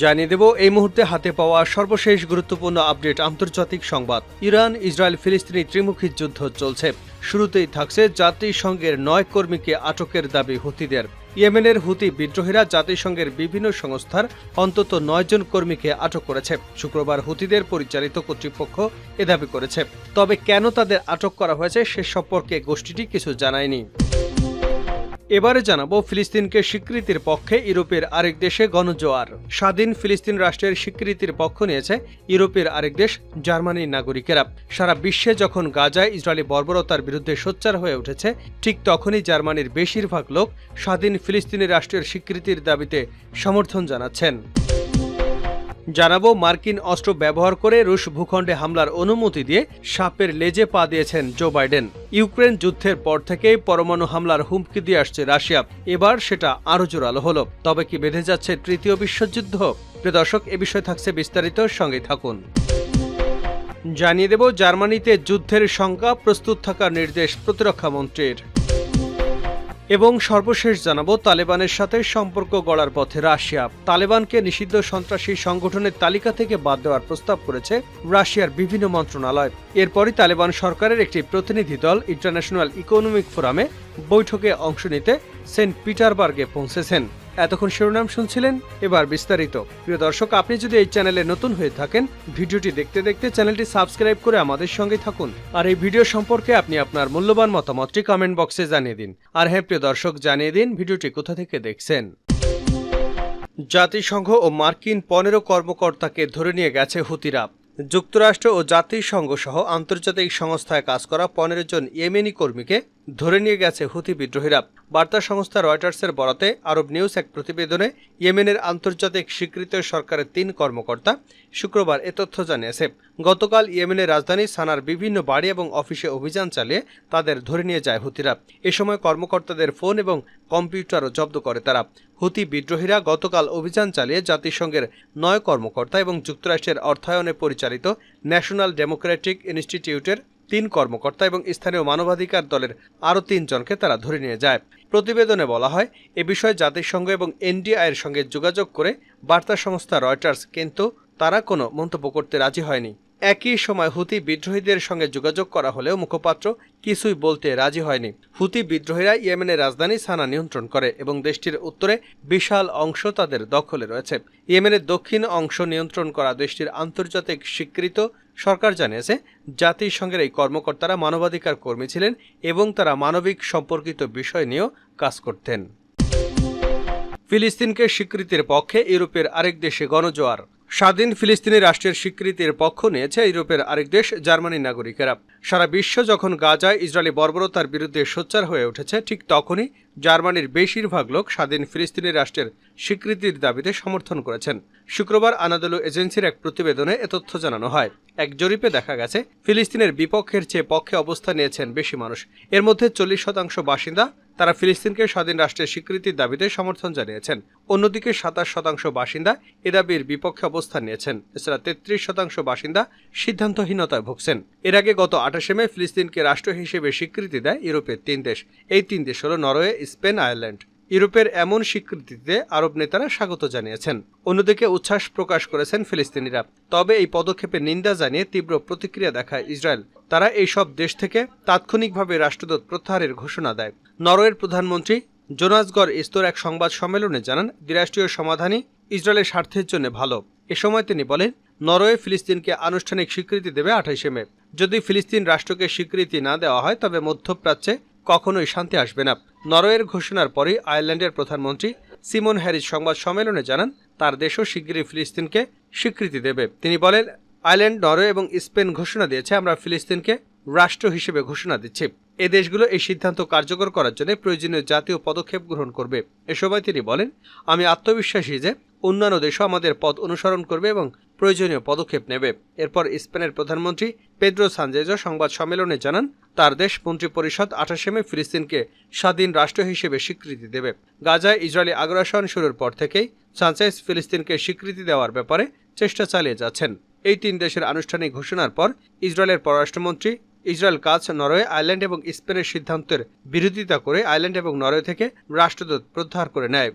জানিয়ে দেব, এই মুহূর্তে হাতে পাওয়া সর্বশেষ গুরুত্বপূর্ণ আপডেট আন্তর্জাতিক সংবাদ। ইরান, ইসরায়েল, ফিলিস্তিনি ত্রিমুখী যুদ্ধ চলছে। শুরুতেই থাকছে জাতিসংঘের নয় কর্মীকে আটকের দাবি হুতিদের। ইয়েমেনের হুতি বিদ্রোহীরা জাতিসংঘের বিভিন্ন সংস্থার অন্তত নয় জন কর্মীকে আটক করেছে। শুক্রবার হুতিদের পরিচালিত কর্তৃপক্ষ এ দাবি করেছে। তবে কেন তাদের আটক করা হয়েছে সে সম্পর্কে গোষ্ঠীটি কিছু জানায়নি। এবারে জানাব ফিলিস্তিনকে স্বীকৃতির পক্ষে ইউরোপের আরেক দেশে গণজোয়ার। স্বাধীন ফিলিস্তিন রাষ্ট্রের স্বীকৃতির পক্ষ নিয়েছে ইউরোপের আরেক দেশ জার্মানির নাগরিকেরা। সারা বিশ্বে যখন গাজায় ইসরায়েলি বর্বরতার বিরুদ্ধে সোচ্চার হয়ে উঠেছে, ঠিক তখনই জার্মানির বেশিরভাগ লোক স্বাধীন ফিলিস্তিনি রাষ্ট্রের স্বীকৃতির দাবিতে সমর্থন জানাচ্ছেন। জানাব মার্কিন অস্ত্র ব্যবহার করে রুশ ভূখণ্ডে হামলার অনুমতি দিয়ে সাপের লেজে পা দিয়েছেন জো বাইডেন। ইউক্রেন যুদ্ধের পর থেকেই পরমাণু হামলার হুমকি দিয়ে আসছে রাশিয়া। এবার সেটা আরও জোরালো হলো। তবে কি বেঁধে যাচ্ছে তৃতীয় বিশ্বযুদ্ধ? প্রিয় দর্শক, এ বিষয়ে থাকছে বিস্তারিত। সঙ্গে থাকুন। জানিয়ে দেব, জার্মানিতে যুদ্ধের সংখ্যা প্রস্তুত থাকার নির্দেশ প্রতিরক্ষা মন্ত্রীর। এবং সর্বশেষ জানাব, তালেবানের সাথে সম্পর্ক গড়ার পথে রাশিয়া। তালেবানকে নিষিদ্ধ সন্ত্রাসী সংগঠনের তালিকা থেকে বাদ দেওয়ার প্রস্তাব করেছে রাশিয়ার বিভিন্ন মন্ত্রণালয়। এরপরই তালেবান সরকারের একটি প্রতিনিধি দল ইন্টারন্যাশনাল ইকোনমিক ফোরামে বৈঠকে অংশ নিতে সেন্ট পিটারবার্গে পৌঁছেছেন। এতক্ষণ শিরোনাম শুনছিলেন এবার বিস্তারিত। প্রিয় দর্শক, আপনি যদি এই চ্যানেলে নতুন হয়ে থাকেন, ভিডিওটি দেখতে দেখতে চ্যানেলটি সাবস্ক্রাইব করে আমাদের সঙ্গে থাকুন। আর এই ভিডিও সম্পর্কে আপনি আপনার মূল্যবান মতামতটি কমেন্ট বক্সে জানিয়ে দিন। আর হ্যাঁ প্রিয় দর্শক, জানিয়ে দিন ভিডিওটি কোথা থেকে দেখছেন। জাতিসংঘ ও মার্কিন পনেরো কর্মকর্তাকে ধরে নিয়ে গেছে হুতিরা। যুক্তরাষ্ট্র ও জাতিসংঘ সহ আন্তর্জাতিক সংস্থায় কাজ করা পনেরো জন ইয়েমেনি কর্মীকে ধরে নিয়ে গেছে হুথি বিদ্রোহীরা। বার্তা সংস্থা রয়টার্সের বরাতে আরব নিউজ এক প্রতিবেদনে ইয়েমেনের আন্তর্জাতিক স্বীকৃত সরকারের তিন কর্মকর্তা শুক্রবার এ তথ্য জানিয়েছে। গতকাল ইয়েমেনের রাজধানী সানার বিভিন্ন বাড়ি এবং অফিসে অভিযান চালিয়ে তাদের ধরে নিয়ে যায় হুতিরা এ সময় কর্মকর্তাদের ফোন এবং কম্পিউটারও জব্দ করে তারা। হুতি বিদ্রোহীরা গতকাল অভিযান চালিয়ে জাতিসংঘের নয় কর্মকর্তা এবং যুক্তরাষ্ট্রের অর্থায়নে পরিচালিত ন্যাশনাল ডেমোক্রেটিক ইনস্টিটিউটের তিন কর্মকর্তা এবং স্থানীয় মানবাধিকার দলের আরও তিনজনকে তারা ধরে নিয়ে যায়। প্রতিবেদনে বলা হয়, এ বিষয়ে জাতিসংঘ এবং এনডিআইয়ের সঙ্গে যোগাযোগ করে বার্তা সংস্থা রয়টার্স, কিন্তু তারা কোনো মন্তব্য করতে রাজি হয়নি। একই সময় হুতি বিদ্রোহীদের সঙ্গে যোগাযোগ করা হলেও মুখপাত্র কিছুই বলতে রাজি হয়নি। হুতি বিদ্রোহীরা ইয়েমেনের রাজধানী সানা নিয়ন্ত্রণ করে এবং দেশটির উত্তরে বিশাল অংশ তাদের দখলে রয়েছে। ইয়েমেনের দক্ষিণ অংশ নিয়ন্ত্রণ করা দেশটির আন্তর্জাতিক স্বীকৃত সরকার জানিয়েছে, জাতিসংঘের এই কর্মকর্তারা মানবাধিকার কর্মী ছিলেন এবং তারা মানবিক সম্পর্কিত বিষয় নিয়েও কাজ করতেন। ফিলিস্তিনকে স্বীকৃতির পক্ষে ইউরোপের আরেক দেশে গণজোয়ার। স্বাধীন ফিলিস্তিনি রাষ্ট্রের স্বীকৃতির পক্ষ নিয়েছে ইউরোপের আরেক দেশ জার্মানির নাগরিকেরা। সারা বিশ্ব যখন গাজায় ইসরায়েলি বর্বরতার বিরুদ্ধে সোচ্চার হয়ে উঠেছে, ঠিক তখনই জার্মানির বেশিরভাগ লোক স্বাধীন ফিলিস্তিনি রাষ্ট্রের স্বীকৃতির দাবিতে সমর্থন করেছেন। শুক্রবার আনাদলু এজেন্সির এক প্রতিবেদনে এ তথ্য জানানো হয়। এক জরিপে দেখা গেছে, ফিলিস্তিনের বিপক্ষের চেয়ে পক্ষে অবস্থান নিয়েছেন বেশি মানুষ। এর মধ্যে চল্লিশ শতাংশ বাসিন্দা তারা ফিলিস্তিনকে স্বাধীন রাষ্ট্রের স্বীকৃতির দাবিতে সমর্থন জানিয়েছেন। অন্যদিকে সাতাশ শতাংশ বাসিন্দা এ দাবির বিপক্ষে অবস্থান নিয়েছেন। এছাড়া তেত্রিশ শতাংশ বাসিন্দা সিদ্ধান্তহীনতায় ভুগছেন। এর আগে গত আঠাশে মে ফিলিস্তিনকে রাষ্ট্র হিসেবে স্বীকৃতি দেয় ইউরোপের তিন দেশ। এই তিন দেশ হল নরওয়ে, স্পেন, আয়ারল্যান্ড। ইউরোপের এমন স্বীকৃতিতে আরব নেতারা স্বাগত জানিয়েছেন। অন্যদিকে উচ্ছ্বাস প্রকাশ করেছেন ফিলিস্তিনিরা। তবে এই পদক্ষেপে নিন্দা জানিয়ে তীব্র প্রতিক্রিয়া দেখায় ইসরায়েল। তারা এই সব দেশ থেকে তাৎক্ষণিকভাবে রাষ্ট্রদূত প্রত্যাহারের ঘোষণা দেয়। নরওয়ের প্রধানমন্ত্রী জোনাসগড় ইস্তোর এক সংবাদ সম্মেলনে জানান, দ্বিরাষ্ট্রীয় সমাধানই ইসরায়েলের স্বার্থের জন্য ভালো। এ সময় তিনি বলেন, নরওয়ে ফিলিস্তিনকে আনুষ্ঠানিক স্বীকৃতি দেবে আঠাইশে মে। যদি ফিলিস্তিন রাষ্ট্রকে স্বীকৃতি না দেওয়া হয়, তবে মধ্যপ্রাচ্যে কখনোই শান্তি আসবে না। নরওয়ের ঘোষণার পরই আয়ারল্যান্ডের প্রধানমন্ত্রী সিমন হ্যারিস সংবাদ সম্মেলনে জানান, তার দেশও শিগগিরই ফিলিস্তিনকে স্বীকৃতি দেবে। তিনি বলেন, আয়ারল্যান্ড, নরওয়ে এবং স্পেন ঘোষণা দিয়েছে, আমরা ফিলিস্তিনকে রাষ্ট্র হিসেবে ঘোষণা দিচ্ছি। এ দেশগুলো এই সিদ্ধান্ত কার্যকর করার জন্য প্রয়োজনীয় জাতীয় পদক্ষেপ গ্রহণ করবে। এ সময় তিনি বলেন, আমি আত্মবিশ্বাসী যে অন্যান্য দেশও আমাদের পথ অনুসরণ করবে এবং প্রয়োজনীয় পদক্ষেপ নেবে। এরপর স্পেনের প্রধানমন্ত্রী পেদ্রো সানজেজো সংবাদ সম্মেলনে জানান, তার দেশ মন্ত্রী পরিষদ আঠাশে মে ফিলিস্তিনকে স্বাধীন রাষ্ট্র হিসেবে স্বীকৃতি দেবে। গাজায় ইসরায়েলি আগ্রাসন শুরুর পর থেকেই সানচেজ ফিলিস্তিনকে স্বীকৃতি দেওয়ার ব্যাপারে চেষ্টা চালিয়ে যাচ্ছেন। এই তিন দেশের আনুষ্ঠানিক ঘোষণার পর ইসরায়েলের পররাষ্ট্রমন্ত্রী ইসরায়েল কাজ নরওয়ে, আয়ারল্যান্ড এবং স্পেনের সিদ্ধান্তের বিরোধিতা করে আয়ারল্যান্ড এবং নরওয়ে থেকে রাষ্ট্রদূত প্রত্যাহার করে নেয়।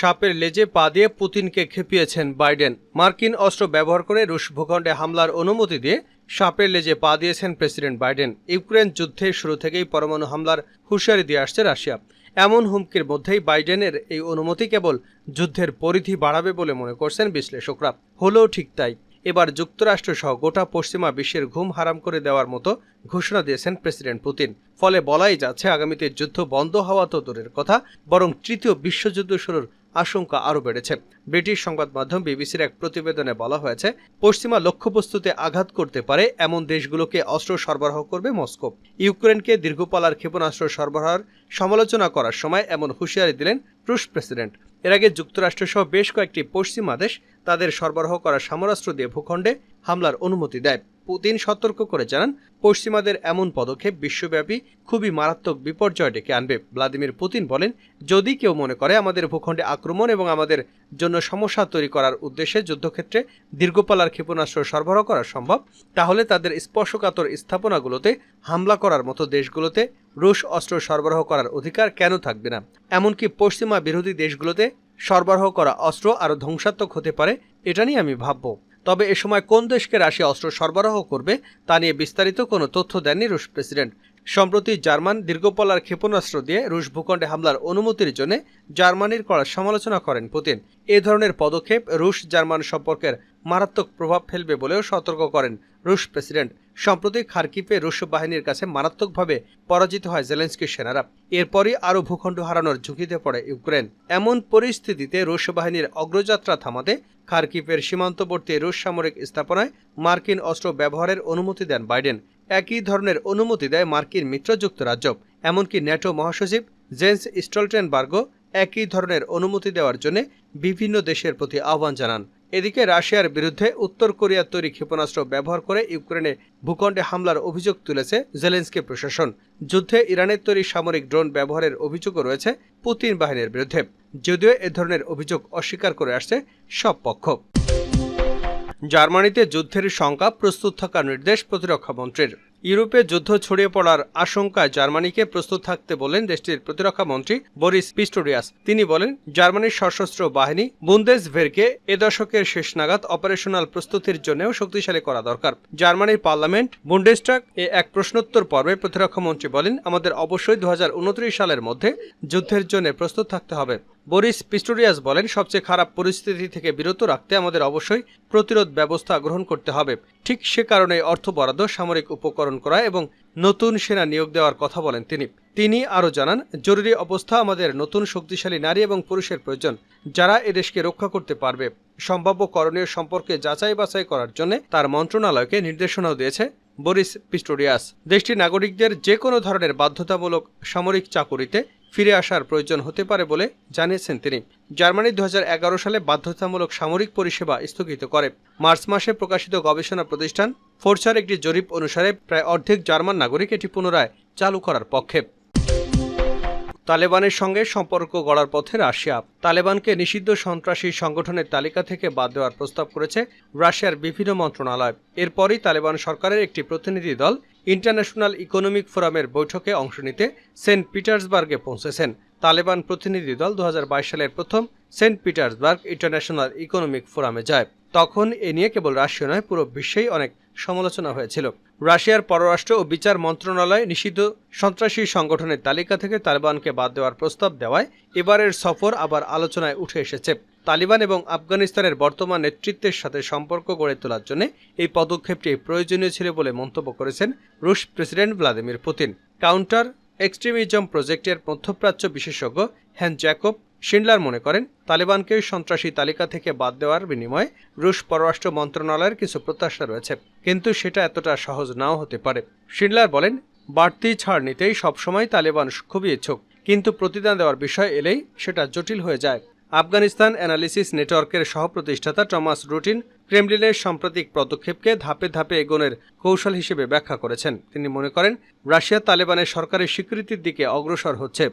সাপের লেজে পা দিয়ে পুতিনকে খেপিয়েছেন বাইডেন। মার্কিন অস্ত্র ব্যবহার করে রুশ ভূখণ্ডে হামলার অনুমতি দিয়ে সাপের লেজে পা দিয়েছেন প্রেসিডেন্ট বাইডেন। ইউক্রেন যুদ্ধের শুরু থেকেই পরমাণু হামলার হুঁশিয়ারি দিয়ে আসছে রাশিয়া। এমন হুমকির মধ্যেই বাইডেনের এই অনুমতি কেবল যুদ্ধের পরিধি বাড়াবে বলে মনে করছেন বিশ্লেষকরা। হলেও ঠিক তাই। এবার যুক্তরাষ্ট্র সহ গোটা পশ্চিমা বিশ্বের ঘুম হারাম করে দেওয়ার মতো ঘোষণা দিয়েছেন প্রেসিডেন্ট পুতিন। ফলে বলাই যাচ্ছে, আগামীতে যুদ্ধ বন্ধ হওয়া তো দূরের কথা, বরং তৃতীয় বিশ্বযুদ্ধ শুরুর আশঙ্কা আরও বেড়েছে। ব্রিটিশ সংবাদ মাধ্যম বিবিসির এক প্রতিবেদনে বলা হয়েছে, পশ্চিমা লক্ষ্যবস্তুতে আঘাত করতে পারে এমন দেশগুলোকে অস্ত্র সরবরাহ করবে মস্কো। ইউক্রেনকে দীর্ঘপালার ক্ষেপণাস্ত্র সরবরাহের সমালোচনা করার সময় এমন হুঁশিয়ারি দিলেন রুশ প্রেসিডেন্ট। এর আগে যুক্তরাষ্ট্রসহ বেশ কয়েকটি পশ্চিমা দেশ তাদের সরবরাহ করা সমরাস্ত্র দিয়ে ভূখণ্ডে হামলার অনুমতি দেয়। পুতিন সতর্ক করে জানান, পশ্চিমাদের এমন পদক্ষেপ বিশ্বব্যাপী খুবই মারাত্মক বিপর্যয় ডেকে আনবে। ভ্লাদিমির পুতিন বলেন, যদি কেউ মনে করে আমাদের ভূখণ্ডে আক্রমণ এবং আমাদের জন্য সমস্যা তৈরি করার উদ্দেশ্যে যুদ্ধক্ষেত্রে দীর্ঘপালার ক্ষেপণাস্ত্র সরবরাহ করা সম্ভব, তাহলে তাদের স্পর্শকাতর স্থাপনাগুলোতে হামলা করার মতো দেশগুলোতে রুশ অস্ত্র সরবরাহ করার অধিকার কেন থাকবে না? এমনকি পশ্চিমা বিরোধী দেশগুলোতে সরবরাহ করা অস্ত্র আরও ধ্বংসাত্মক হতে পারে, এটা নিয়ে আমি ভাবব। তবে এ সময় কোন দেশকে রাশিয়া অস্ত্র সরবরাহ করবে, তা নিয়ে বিস্তারিত কোনো তথ্য দেননি রুশ প্রেসিডেন্ট। সম্প্রতি জার্মান দীর্ঘপলার ক্ষেপণাস্ত্র দিয়ে রুশ ভূখণ্ডে হামলার অনুমতির জন্য জার্মানির করা সমালোচনা করেন পুতিন। এ ধরনের পদক্ষেপ রুশ জার্মান সম্পর্কের মারাত্মক প্রভাব ফেলবে বলেও সতর্ক করেন রুশ প্রেসিডেন্ট। সম্প্রতি খার্কিপে রুশ বাহিনীর কাছে মারাত্মকভাবে পরাজিত হয় জেলেন্সকির সেনারা। এরপরই আরও ভূখণ্ড হারানোর ঝুঁকিতে পড়ে ইউক্রেন। এমন পরিস্থিতিতে রুশ বাহিনীর অগ্রযাত্রা থামাতে খার্কিপের সীমান্তবর্তী রুশ সামরিক স্থাপনায় মার্কিন অস্ত্র ব্যবহারের অনুমতি দেন বাইডেন। একই ধরনের অনুমতি দেয় মার্কিন মিত্র যুক্তরাজ্য। এমনকি ন্যাটো মহাসচিব জেন্স স্টলটেনবার্গও একই ধরনের অনুমতি দেওয়ার জন্য বিভিন্ন দেশের প্রতি আহ্বান জানান। এদিকে রাশিয়ার বিরুদ্ধে উত্তর কোরিয়ার তৈরি ক্ষেপণাস্ত্র ব্যবহার করে ইউক্রেনে ভূখণ্ডে হামলার অভিযোগ তুলেছে জেলেন্সকি প্রশাসন। যুদ্ধে ইরানের তৈরি সামরিক ড্রোন ব্যবহারের অভিযোগও রয়েছে পুতিন বাহিনীর বিরুদ্ধে। যদিও এ ধরনের অভিযোগ অস্বীকার করে আসছে সব পক্ষ। জার্মানিতে যুদ্ধের শঙ্কা প্রস্তুত থাকার নির্দেশ প্রতিরক্ষা মন্ত্রীর। ইউরোপে যুদ্ধ ছড়িয়ে পড়ার আশঙ্কায় জার্মানিকে প্রস্তুত থাকতে বলেন দেশটির প্রতিরক্ষা মন্ত্রী বরিস পিস্টোরিয়াস। তিনি বলেন, জার্মানির সশস্ত্র বাহিনী বুন্দেস ভেরকে এ দশকের শেষ নাগাদ অপারেশনাল প্রস্তুতির জন্যও শক্তিশালী করা দরকার। জার্মানির পার্লামেন্ট বুন্ডেস্টাক এ এক প্রশ্নোত্তর পর্বে প্রতিরক্ষা মন্ত্রী বলেন, আমাদের অবশ্যই দু হাজার উনত্রিশ সালের মধ্যে যুদ্ধের জন্য প্রস্তুত থাকতে হবে। বরিস পিস্টোরিয়াস বলেন, সবচেয়ে খারাপ পরিস্থিতি থেকে বিরত রাখতে আমাদের অবশ্যই প্রতিরোধ ব্যবস্থা গ্রহণ করতে হবে। ঠিক সে কারণে অর্থ বরাদ্দ, সামরিক উপকরণ করা এবং নতুন সেনা নিয়োগ দেওয়ার কথা বলেন তিনি। তিনি আরও জানান, জরুরি অবস্থা আমাদের নতুন শক্তিশালী নারী এবং পুরুষের প্রয়োজন, যারা এদেশকে রক্ষা করতে পারবে। সম্ভাব্য করণীয় সম্পর্কে যাচাই বাছাই করার জন্য তার মন্ত্রণালয়কে নির্দেশনাও দিয়েছে বরিস পিস্টোরিয়াস। দেশটির নাগরিকদের যে কোনো ধরনের বাধ্যতামূলক সামরিক চাকুরিতে ফিরে আসার প্রয়োজন হতে পারে বলে জানিয়েছেন তিনি। জার্মানি দুহাজার এগারো সালে বাধ্যতামূলক সামরিক পরিষেবা স্থগিত করে। মার্চ মাসে প্রকাশিত গবেষণা প্রতিষ্ঠান ফোর্সার একটি জরিপ অনুসারে প্রায় অর্ধেক জার্মান নাগরিক এটি পুনরায় চালু করার পক্ষে। তালেবানের সঙ্গে সম্পর্ক গড়ার পথে রাশিয়া। তালেবানকে নিষিদ্ধ সন্ত্রাসী সংগঠনের তালিকা থেকে বাদ দেওয়ার প্রস্তাব করেছে রাশিয়ার বিভিন্ন মন্ত্রণালয়। এরপরই তালেবান সরকারের একটি প্রতিনিধি দল ইন্টারন্যাশনাল ইকোনমিক ফোরামের বৈঠকে অংশ নিতে সেন্ট পিটার্সবার্গে পৌঁছেছেন। তালেবান প্রতিনিধি দল দু হাজার বাইশ সালের প্রথম সেন্ট পিটার্সবার্গ ইন্টারন্যাশনাল ইকোনমিক ফোরামে যায়। তখন এ নিয়ে কেবল রাশিয়া নয়, পুরো বিশ্বেই অনেক সমালোচনা হয়েছিল। রাশিয়ার পররাষ্ট্র ও বিচার মন্ত্রণালয় নিষিদ্ধ সন্ত্রাসী সংগঠনের তালিকা থেকে তালেবানকে বাদ দেওয়ার প্রস্তাব দেওয়ায় এবারের সফর আবার আলোচনায় উঠে এসেছে। তালিবান এবং আফগানিস্তানের বর্তমান নেতৃত্বের সাথে সম্পর্ক গড়ে তোলার জন্য এই পদক্ষেপটি প্রয়োজনীয় ছিল বলে মন্তব্য করেছেন রুশ president Vladimir Putin. Counter extremism প্রজেক্টের মধ্যপ্রাচ্য বিশেষজ্ঞ হ্যান জ্যাকব শিন্ডলার মনে করেন, তালেবানকে সন্ত্রাসী তালিকা থেকে বাদ দেওয়ার বিনিময়ে রুশ পররাষ্ট্র মন্ত্রণালয়ের কিছু প্রত্যাশা রয়েছে, কিন্তু সেটা এতটা সহজ নাও হতে পারে। শিন্ডলার বলেন, বাড়তি ছাড় নিতেই সবসময় তালেবান খুবই ইচ্ছুক, কিন্তু প্রতিদান দেওয়ার বিষয় এলেই সেটা জটিল হয়ে যায়। আফগানিস্তান অ্যানালিসিস নেটওয়ার্কের সহপ্রতিষ্ঠাতা টমাস রুটিন ক্রেমলিনের সাম্প্রতিক পদক্ষেপকে ধাপে ধাপে এগোনের কৌশল হিসেবে ব্যাখ্যা করেছেন। তিনি মনে করেন, রাশিয়া তালেবানের সরকারের স্বীকৃতির দিকে অগ্রসর হচ্ছে।